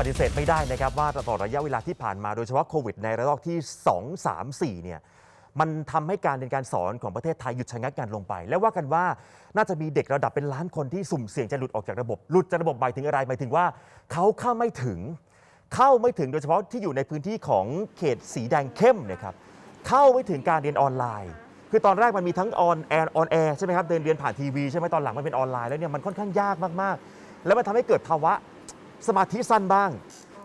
ปฏิเสธไม่ได้นะครับว่าตลอดระยะเวลาที่ผ่านมาโดยเฉพาะโควิดในระลอกที่ 2 3 4 เนี่ยมันทำให้การเรียนการสอนของประเทศไทยหยุดชะงักกันลงไป และว่ากันว่าน่าจะมีเด็กระดับเป็นล้านคนที่สุ่มเสี่ยงจะหลุดออกจากระบบหลุดจากระบบหมายถึงอะไรหมายถึงว่าเขาเข้าไม่ถึง เข้าไม่ถึงโดยเฉพาะที่อยู่ในพื้นที่ของเขตสีแดงเข้มนะครับเข้าไม่ถึงการเรียนออนไลน์ คือตอนแรกมันมีทั้งออนแอร์ออนแอร์ใช่ไหมครับเดินเรียนผ่านทีวีใช่ไหมตอนหลังมันเป็นออนไลน์แล้วเนี่ยมันค่อนข้างยากมากๆ แล้วมันทำให้เกิดภาวะ สมาธิสั้นบ้าง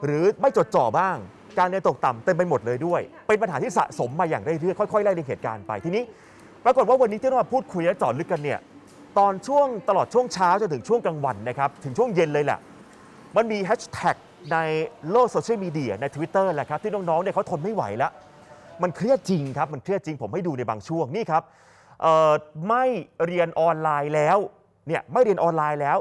หรือไม่จดจ่อบ้าง การเรียนตกต่ำเต็มไปหมดเลยด้วย เป็นปัญหาที่สะสมมาอย่างเรื่อยๆค่อยๆไล่เรียงเหตุการณ์ไปทีนี้ ปรากฏว่าวันนี้ที่เรามาพูดคุยและเจอดลึกกันเนี่ยตอนช่วงตลอดช่วงเช้าจนถึงช่วงกลางวันนะครับถึงช่วงเย็นเลยแหละ มันมีแฮชแท็กในโลกโซเชียลมีเดียใน Twitter แหละครับที่น้องๆเนี่ยเขาทนไม่ไหวแล้ว มันเครียดจริงครับ มันเครียดจริงผมให้ดูในบางช่วงนี่ครับเอ่อไม่เรียนออนไลน์แล้วเนี่ยไม่เรียนออนไลน์แล้ว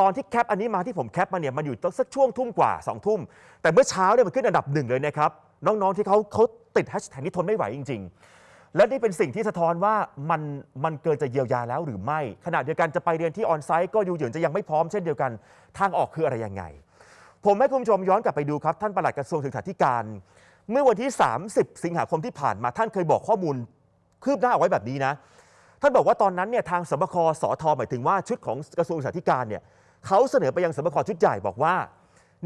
ตอนที่แคปอันนี้มาที่ผมแคปมาเนี่ยมันอยู่สักช่วงทุ่มกว่า2องทุ่ม แต่เมื่อเช้าเนี่ยมันขึ้นอันดับหนึ่งเลยนะครับ น้องๆที่เขาเขาติดแฮชแท็กนี้ทนไม่ไหวจริง ๆ และนี่เป็นสิ่งที่สะท้อนว่ามันมันเกินจะเยียวยาแล้วหรือไม่ ขณะเดียวกันจะไปเรียนที่ออนไซต์ก็ดูเหยือนจะยังไม่พร้อมเช่นเดียวกัน ทางออกคืออะไรยังไง ผมให้คุณผู้ชมย้อนกลับไปดูครับท่านปลัดกระทรวงศึกษาธิการ เมื่อวันที่ 30 สิงหาคมที่ผ่านมาท่านเคยบอกข้อมูลคืบหน้าเอาไว้แบบนี้นะท่านบอกว่าตอนนั้นเนี่ยทางสบคสทหมายถึงว่าชุดของกระทรวงศึกษาธิการเนี่ย เขาเสนอไปยังสบคชุดใหญ่บอกว่า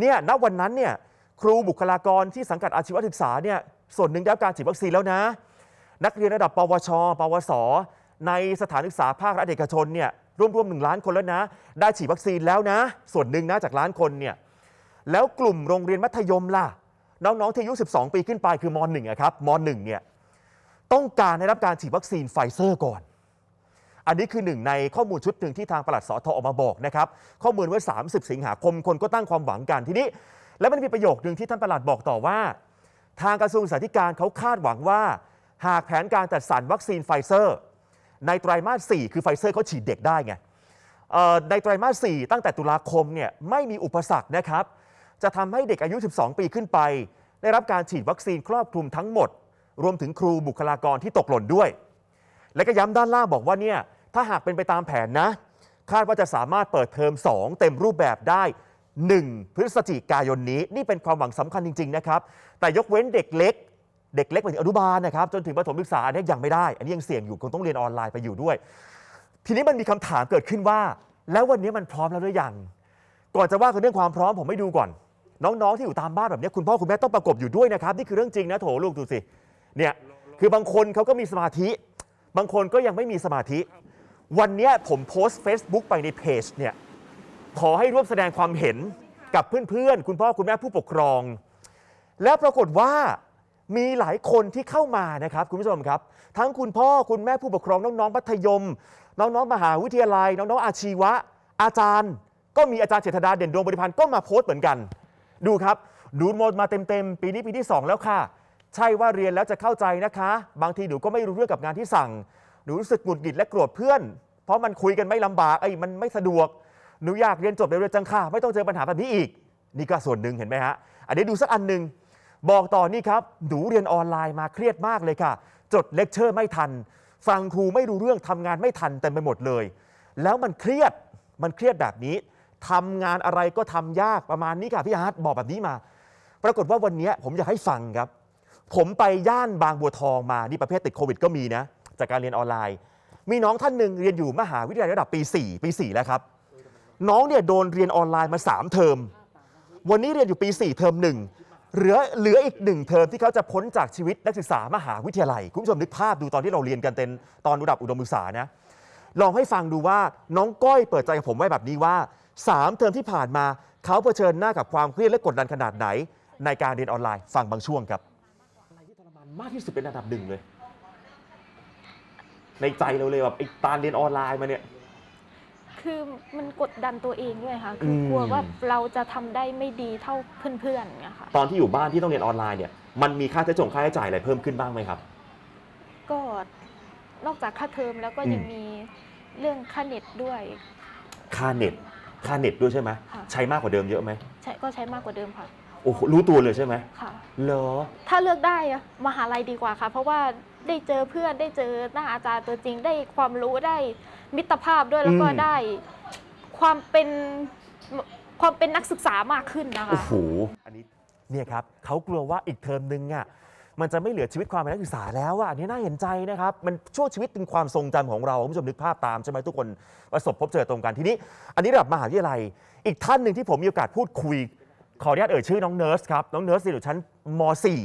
เนี่ยณวันนั้นเนี่ยครูบุคลากรที่สังกัดอาชีวศึกษาเนี่ยส่วนหนึ่งได้รับการฉีดวัคซีนแล้วนะ นักเรียนระดับ ปวช ปวส ในสถานศึกษาภาครัฐเอกชนเนี่ยร่วมๆหนึ่งล้านคนแล้วนะ ได้ฉีดวัคซีนแล้วนะ ส่วนหนึ่งนะจากล้านคนเนี่ยแล้วกลุ่มโรงเรียนมัธยมล่ะ น้องๆที่อายุ 12 ปีขึ้นไปคือม .1 อะครับม .1 เนี่ยต้องการได้รับการฉีดวัคซีนไฟเซอร์ก่อน อันนี้คือหนึ่งในข้อมูลชุดหนึ่งที่ทางปลัดสอทออกมาบอกนะครับข้อมูลเมื่อ30 สิงหาคมคนก็ตั้งความหวังกันทีนี้ แล้วมันมีประโยคหนึ่งที่ท่านปลัดบอกต่อว่า ทางกระทรวงศึกษาธิการเขาคาดหวังว่า หากแผนการจัดสรรวัคซีนไฟเซอร์ ในไตรมาส 4 คือไฟเซอร์เขาฉีดเด็กได้ไงในไตรมาส 4 ตั้งแต่ตุลาคมเนี่ยไม่มีอุปสรรคนะครับจะทำให้เด็กอายุ 12 ปีขึ้นไป ได้รับการฉีดวัคซีนครอบคลุมทั้งหมด รวมถึงครูบุคลากรที่ตกหล่นด้วย และก็ย้ำด้านล่างบอกว่าเนี่ยถ้าหากเป็นไปตามแผนนะ คาดว่าจะสามารถเปิดเทอม 2 เต็มรูปแบบได้ 1 พฤศจิกายนนี้นี่เป็นความหวังสำคัญจริง ๆ นะครับ แต่ยกเว้นเด็กเล็ก เด็กเล็กไปถึงอนุบาลนะครับ จนถึงประถมศึกษาอันนี้ยังไม่ได้ อันนี้ยังเสี่ยงอยู่คงต้องเรียนออนไลน์ไปอยู่ด้วย ทีนี้มันมีคำถามเกิดขึ้นว่า แล้ววันนี้มันพร้อมแล้วหรือยังก่อนจะว่ากันเรื่องความพร้อมผมให้ดูก่อน น้องๆที่อยู่ตามบ้านแบบนี้คุณพ่อคุณแม่ต้องประกบอยู่ด้วยนะครับนี่คือเรื่องจริงนะโถลูกดูสิเนี่ยคือบางคนเขาก็มีสมาธิ บางคนก็ยังไม่มีสมาธิ วันนี้ผมโพสต์ Facebook ไปในเพจเนี่ยขอให้ร่วมแสดงความเห็นกับเพื่อนๆ คุณพ่อคุณแม่ผู้ปกครอง แล้วปรากฏว่ามีหลายคนที่เข้ามานะครับ คุณผู้ชมครับ ทั้งคุณพ่อคุณแม่ผู้ปกครองน้องๆมัธยม น้องๆมหาวิทยาลัย น้องๆอาชีวะ อาจารย์ ก็มีอาจารย์เจษฎาเด่นดวงบริพันธ์ก็มาโพสต์เหมือนกัน ดูครับ ดูโมดมาเต็มๆ ปีนี้ปีที่ 2 แล้วค่ะ ใช่ว่าเรียนแล้วจะเข้าใจนะคะ บางทีหนูก็ไม่รู้เรื่องกับงานที่สั่ง หนูรู้สึกหงุดหงิดและโกรธเพื่อน เพราะมันคุยกันไม่ลำบากไอ้ยมันไม่สะดวก หนูอยากเรียนจบเร็วๆจังค่ะ ไม่ต้องเจอปัญหาแบบนี้อีก นี่ก็ส่วนหนึ่งเห็นไหมฮะ อันนี้ดูสักอันหนึ่งบอกต่อนี่ครับ หนูเรียนออนไลน์มาเครียดมากเลยค่ะ จดเลคเชอร์ไม่ทัน ฟังครูไม่รู้เรื่องทำงานไม่ทันเต็มไปหมดเลย แล้วมันเครียด มันเครียดแบบนี้ทำงานอะไรก็ทำยากประมาณนี้ค่ะพี่อาร์ตบอกแบบนี้มา ปรากฏว่าวันนี้ผมอยากให้ฟังครับ ผมไปย่านบางบัวทองมา นี่ประเภทติดโควิดก็มีนะ จากการเรียนออนไลน์ มีน้องท่านหนึ่งเรียนอยู่มหาวิทยาลัยระดับปี 4 ปี 4 แล้วครับ น้องเนี่ยโดนเรียนออนไลน์มา 3 เทอม วันนี้เรียนอยู่ปี 4 เทอมหนึ่งเหลือเหลืออีกหนึ่งเทอมที่เขาจะพ้นจากชีวิตนักศึกษามหาวิทยาลัย คุณผู้ชมนึกภาพดูตอนที่เราเรียนกันเต็นตอนระดับอุดมศึกษานะลองให้ฟังดูว่าน้องก้อยเปิดใจกับผมไว้แบบนี้ว่า 3 เทอมที่ผ่านมาเขาเผชิญหน้ากับความเครียดและกดดันขนาดไหน ในการเรียนออนไลน์ฟังบางช่วงครับ มานมากที่สุดเป็นอันดับหนึ่งเลย ในใจเราเลยแบบไอ้การเรียนออนไลน์มาเนี่ย คือมันกดดันตัวเองด้วยค่ะคืออมกลัวว่าเราจะทำได้ไม่ดีเท่าเพื่อนๆเนี่ยค่ะตอนที่อยู่บ้านที่ต้องเรียนออนไลน์เนี่ยมันมีค่าใช้จ่ายค่าใช้จ่ายอะไรเพิ่มขึ้นบ้างไหมครับ ก็นอกจากค่าเทอมแล้วก็อืมยังมีเรื่องค่าเน็ตด้วย ค่าเน็ตค่าเน็ตด้วยใช่ไหมค่ะ ใช้มากกว่าเดิมเยอะไหม ใช้ก็ใช้มากกว่าเดิมค่ะ โอ้โหรู้ตัวเลยใช่ไหมค่ะ เหรอ ถ้าเลือกได้อะมหาลัยดีกว่าค่ะ เพราะว่าได้เจอเพื่อนได้เจอหน้าอาจารย์ตัวจริงได้ความรู้ได้มิตรภาพด้วยแล้วก็อืม ได้ ความเป็นความเป็นนักศึกษามากขึ้นนะคะ โอ้โหอันนี้เนี่ยครับเขากลัวว่าอีกเทอมนึงอะมันจะไม่เหลือชีวิตความเป็นนักศึกษาแล้วอะอันนี้น่าเห็นใจนะครับ มันช่วงชีวิตเป็นความทรงจำของเราคุณผู้ชมนึกภาพตามใช่ไหมทุกคนประสบพบเจอตรงกันทีนี้ อันนี้ระดับมหาวิทยาลัย อีกท่านหนึ่งที่ผมมีโอกาสพูดคุย ขออนุญาตเอ่ยชื่อน้องเนิร์สครับ น้องเนิร์สเรียนอยู่ชั้นม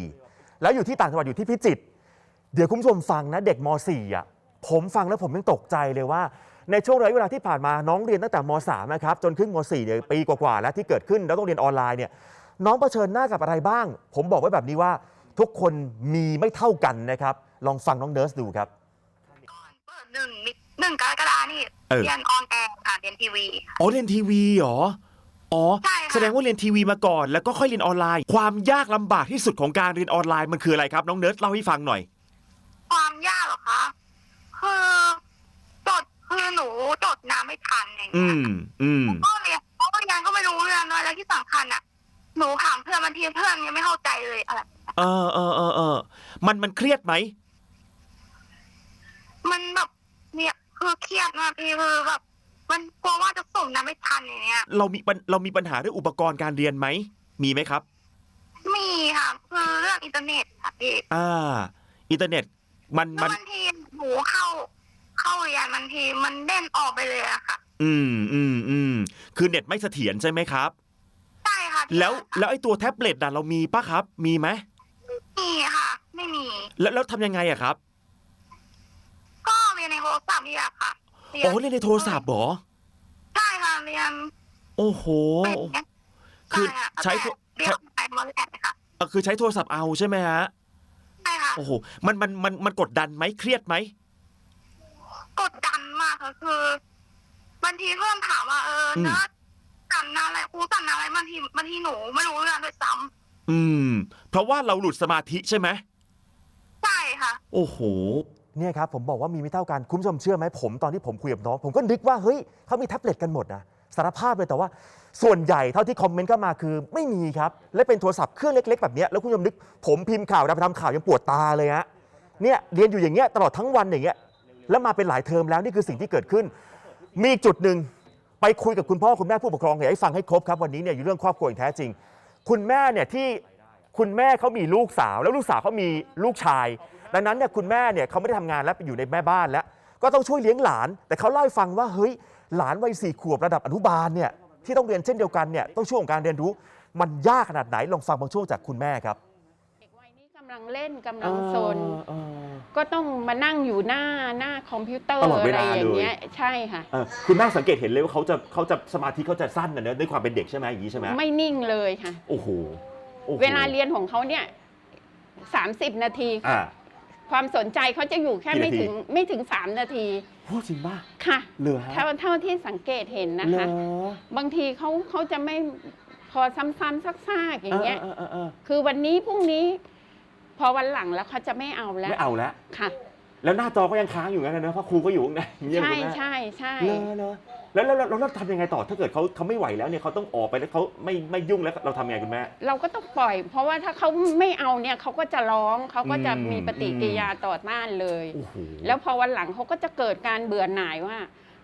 .4 แล้วอยู่ที่ต่างจังหวัดอยู่ที่พิจิตรเดี๋ยวคุณผู้ชมฟังนะเด็กม .4 อะผมฟังแล้วผมยังตกใจเลยว่า ในช่วงระยะเวลาที่ผ่านมาน้องเรียนตั้งแต่ม .3 นะครับจนขึ้นม .4 เนี่ยปีกว่าๆแล้วที่เกิดขึ้นแล้วต้องเรียนออนไลน์เนี่ยน้องเผชิญหน้ากับอะไรบ้าง ผมบอกไว้แบบนี้ว่า ทุกคนมีไม่เท่ากันนะครับ ลองฟังน้องเนิร์สดูครับก่อนเปิดหนึ่งมิหนึ่งกรกฎานี่เออเรียนออนแอร์ค่ะเรียนทีวีอ๋อเรียนทีวีเหรอ อ๋อ ใช่ค่ะ แสดงว่าเรียนทีวีมาก่อน แล้วก็ค่อยเรียนออนไลน์ ความยากลำบากที่สุดของการเรียนออนไลน์มันคืออะไรครับ น้องเนิร์ดเล่าให้ฟังหน่อย ความยากเหรอคะคือจดคือหนูจดน้ำไม่ทันอย่างอืเงี้ยม อืม ก็เรียนก็เรียนก็ไม่รู้เรื่องเลยแล้วที่สำคัญอะ หนูถามเพื่อนบางทีเพื่อนยังไม่เข้าใจเลยอะไร เออเออเออเออมันมันเครียดไหม มันแบบเนี่ยคือเครียดมากพี่คือแบบ มันกลัวว่าจะส่งน้ำไม่ทันอย่างเงี้ย เรามีปัญเรามีปัญหาเรื่องอุปกรณ์การเรียนไหม มีไหมครับ มีค่ะคือเรื่องอินเทอร์เน็ตค่ะพี่อ่า อินเทอร์เน็ตมันแล้วมัน บางทีหนูเข้า เข้าเรียนบางทีมันเด่นออกไปเลยอะค่ะอืมอืมอืมคือเน็ตไม่เสถียรใช่ไหมครับ ใช่ค่ะพี่แล้วแล้วไอ้ตัวแท็บเล็ตน่ะเรามีปะครับ มีไหมมีค่ะ ไม่มี แล้วแล้วทำยังไงอะครับ ก็เรียนในโทรศัพท์นี่แหละค่ะ อ๋อเรียนในโทรศัพท์เหรอ ใช่ค่ะเรียนโอ้โห เป็นไงคือช่ค่ะใช้โทรเรียนไปมอลแอนค่ะเอ่อคือใช้โทรศัพท์เอาใช่ไหมฮะ ใช่ค่ะโอ้โห มันมันมันมันกดดันไหมเครียดไหม กดดันมากค่ะคือบางทีเพื่อนถามว่าเออเนื้อสั่นนะอะไรครูสั่นนะอะไรบางทีบางทีหนูไม่รู้เรื่องด้วยซ้อืม เพราะว่าเราหลุดสมาธิใช่ไหมำใช่ค่ะ โอ้โห เนี่ยครับผมบอกว่ามีไม่เท่ากันคุณผู้ชมเชื่อไหมผมตอนที่ผมคุยกับน้องผมก็นึกว่าเฮ้ยเขามีแท็บเล็ตกันหมดนะสารภาพเลยแต่ว่า ส่วนใหญ่เท่าที่คอมเมนต์เข้ามาคือไม่มีครับ และเป็นโทรศัพท์เครื่องเล็ก ๆ แบบนี้แล้วคุณผู้ชมนึกผมพิมพ์ข่าวเราไปทำข่าวยังปวดตาเลยฮะเนี่ยเรียนอยู่อย่างเงี้ยตลอดทั้งวันอย่างเงี้ยแล้วมาเป็นหลายเทอมแล้วนี่คือสิ่งที่เกิดขึ้น มีจุดหนึ่งไปคุยกับคุณพ่อคุณแม่ผู้ปกครองอยากให้ฟังให้ครบครับวันนี้เนี่ยอยู่เรื่องครอบครัวอย่างแท้จริง คุณแม่เนี่ยที่คุณแม่เขามีลูกสาว แล้วลูกสาวเขามีลูกชาย ดังนั้นเนี่ยคุณแม่เนี่ยเขาไม่ได้ทำงานแล้วไปอยู่ในแม่บ้านแล้ว ก็ต้องช่วยเลี้ยงหลาน แต่เขาเล่าให้ฟังว่าเฮ้ยหลานวัยสี่ขวบระดับอนุบาลเนี่ยที่ต้องเรียนเช่นเดียวกันเนี่ยต้องช่วงของการเรียนรู้ มันยากขนาดไหนลองฟังบางช่วงจากคุณแม่ครับเด็กวัยนี้กำลังเล่นกำลังซน เออก็ต้องมานั่งอยู่หน้าหน้าคอมพิวเตอร์ตลอดเวอะไรลาอย่างเงี้ย เลย ใช่ค่ะ เออคุณแม่สังเกตเห็นเลยว่าเขาจะเขาจะสมาธิเขาจะสั้นนะเนอะด้วยความเป็นเด็กใช่ไหมอย่างนี้ใช่ไหมไม่นิ่งเลยค่ะ โอ้โหโอ้โหเวลาเรียนของเขาเนี่ยสามสิบนาทีค่ะ อ่า ความสนใจเขาจะอยู่แค่กี่ไม่นาทีถึงไม่ถึงสามนาทีพูดจริงป่ะค่ะเหลือฮะเท่าเท่าที่สังเกตเห็นนะเหรคะอบางทีเขาเขาจะไม่พอซ้ำๆซักๆอย่างเงี้ยเออเออเออคือวันนี้พรุ่งนี้ พอวันหลังแล้วเขาจะไม่เอาแล้วไม่เอาแล้วค่ะ แล้วหน้าจอก็ยังค้างอยู่งั้นนะเนอะเพราะครูก็อยู่ข้างในอย่างเงี้ยใช่คุณแม่ใช่ใช่เลอะเลอะแล้วแล้วแล้วแล้วเราทำยังไงต่อถ้าเกิดเขาเขาไม่ไหวแล้วเนี่ยเขาต้องออกไปแล้วเขาไม่ไม่ยุ่งแล้วเราทำยังไงคุณแม่ เราก็ต้องปล่อย เพราะว่าถ้าเขาไม่เอาเนี่ยเขาก็จะร้องเขาก็จะอืม มีปฏิกิริยาต่อต้านเลย โอ้โห แล้วพอวันหลังเขาก็จะเกิดการเบื่อหน่ายว่า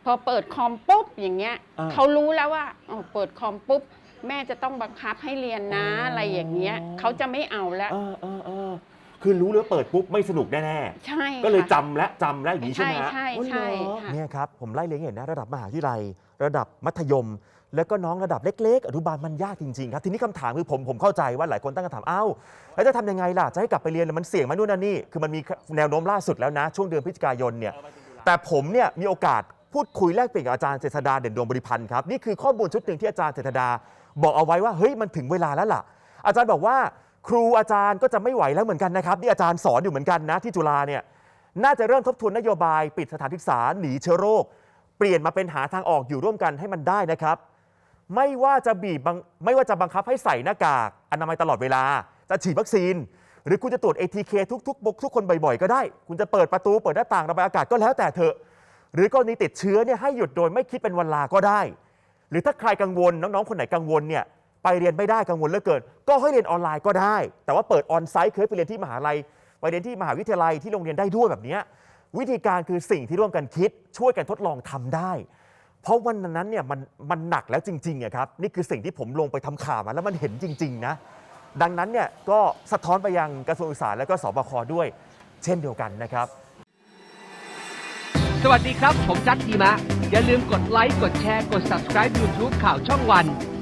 พอเปิดคอมปุ๊บอย่างเงี้ยอ่าเขารู้แล้วว่าอ๋อเปิดคอมปุ๊บ แม่จะต้องบังคับให้เรียนนะอ๋อออะไรอย่างเงี้ยเขาจะไม่เอาแล้ว เออเออเออ คือรู้แล้วเปิดปุ๊บไม่สนุกแน่ใช่ๆ ก็เลยค่ะจำและจำและอย่างนี้ใช่ไหมฮะ ใช่ใช่อ๋อเหรอใช่ค่ะเนี่ยครับผมไล่เลี้ยงเห็นนะระดับมหาวิทยาลัย ระดับมัธยม แล้วก็น้องระดับเล็ก ๆ อนุบาลมันยากจริงๆครับทีนี้คำถามคือผมผมเข้าใจว่าหลายคนตั้งคำถามเอ้าแล้วจะทำยังไงล่ะจะให้กลับไปเรียนแล้วมันเสี่ยงไหมานู่นนั่นนี่คือมันมีแนวโน้มล่าสุดแล้วนะ ช่วงเดือนพฤศจิกายนเนี่ยแต่ผมเนี่ยมีโอกาสพูดคุยแลกเปลี่ยนกับอาจารย์เจษดาเด่นดวงบริพันธ์ครับนี่คือข้อมูลชุดหนึ่งที่อาจารย์เจษดาบอกเอาไว้ว่าเฮ้ยมันถึงเวลาแล้วล่ะ อาจารย์บอกว่า ครูอาจารย์ก็จะไม่ไหวแล้วเหมือนกันนะครับ นี่อาจารย์สอนอยู่เหมือนกันนะที่จุฬาเนี่ยน่าจะเริ่มทบทวนนโยบายปิดสถานศึกษาหนีเชื้อโรค เปลี่ยนมาเป็นหาทางออกอยู่ร่วมกันให้มันได้นะครับ ไม่ว่าจะบีบบังไม่ว่าจะบังคับให้ใส่หน้ากากอนามัยตลอดเวลา จะฉีดวัคซีน หรือคุณจะตรวจ ATK ทุกๆบกทุกคนบ่อยๆก็ได้ คุณจะเปิดประตูเปิดหน้าต่างระบายอากาศก็แล้วแต่เถอะ หรือกรณีติดเชื้อเนี่ยให้หยุดโดยไม่คิดเป็นวันลาก็ได้ หรือถ้าใครกังวลน้องๆคนไหนกังวลเนี่ย ไปเรียนไม่ได้กังวลเหลือเกิน ก็ให้เรียนออนไลน์ก็ได้ แต่ว่าเปิดออนไซต์เคยไปเรียนที่มหาลัย ไปเรียนที่มหาวิทยาลัยที่โรงเรียนได้ด้วยแบบนี้วิธีการคือสิ่งที่ร่วมกันคิด ช่วยกันทดลองทำได้ เพราะวันนั้นเนี่ยมันมันหนักแล้วจริงๆอะครับนี่คือสิ่งที่ผมลงไปทำข่าวมาแล้วมันเห็นจริง ๆ นะ ดังนั้นเนี่ยก็สะท้อนไปยังกระทรวงศึกษาและก็สบคด้วย เช่นเดียวกันนะครับ สวัสดีครับ ผมจัดทีมะอย่าลืมกดไลค์กดแชร์กด subscribe YouTube ข่าวช่องวัน